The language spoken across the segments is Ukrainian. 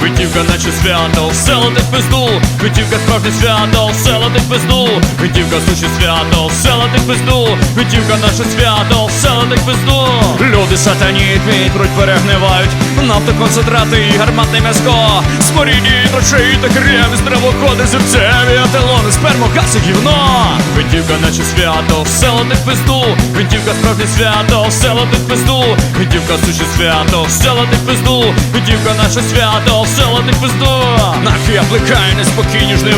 Витівка наче свято, все летить в пизду Витівка справжнє свято, все летить в пизду Витівка суші свято, все летить в пизду Витівка наше свято, все летить в пизду. Люди сатані твій круть перегнивають. Нафтоконцентрати і гарматне м'яско Сморідні очей та крем з травоходи Зерцеві ателони, спермокаси гівно. Витівка наче свято, все летить пизду. Витівка справді свято, все летить пизду. Витівка суші свято, все летить пизду. Витівка наше свято, все летить пизду. Нахи плекає неспокійні жнива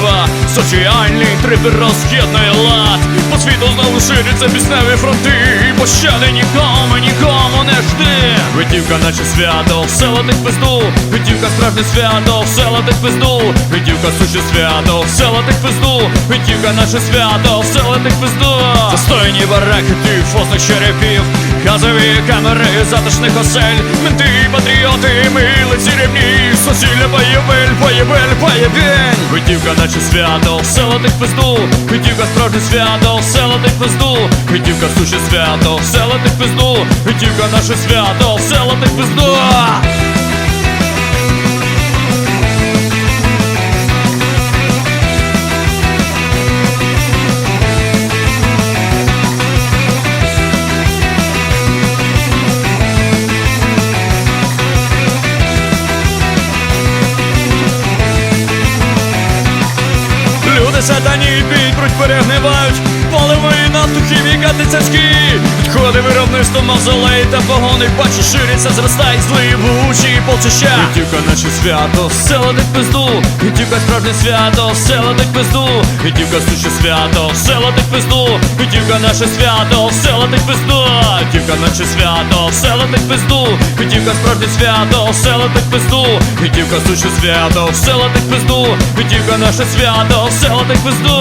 Соціальний трибер роз'єднує лад. По світу знову ширяться пісневі фронти. Пощади нікому, нікому не жди. Витівка наче свято, все летить пизду. Витівка справжнє свято, все летить пизду. Витівка суші свято, все летить пизду. Витівка наше свято, все летить пизду. Застойні бараки, фосних черепів Газові камери затишних осель. Менти, патріоти, милиці рівні Сосілля, поєбель, поєбель, поєбень Витівка наче свято, летить в пизду Витівка справжнє свято, в пизду Витівка суші свято, в пизду Витівка наше свято, все летить пизду Люди сатані підбруть, нафту, хіміка, цяцькі. Відходи виробництво мавзолей та погони. Бачу, ширяться, зростають злі вучі полчища Вітівка наче свято, все летить пизду. Вітівка справжнє свято, все летить пизду. Вітівка суще свято, все летить пизду. Вітівка наше свято, все летить пизду. Вітівка наче свято, все летить пизду. Вітівка справжнє свято, все летить пизду. Вітівка суще свято, все летить пизду. Вітівка наше свято, все летить пизду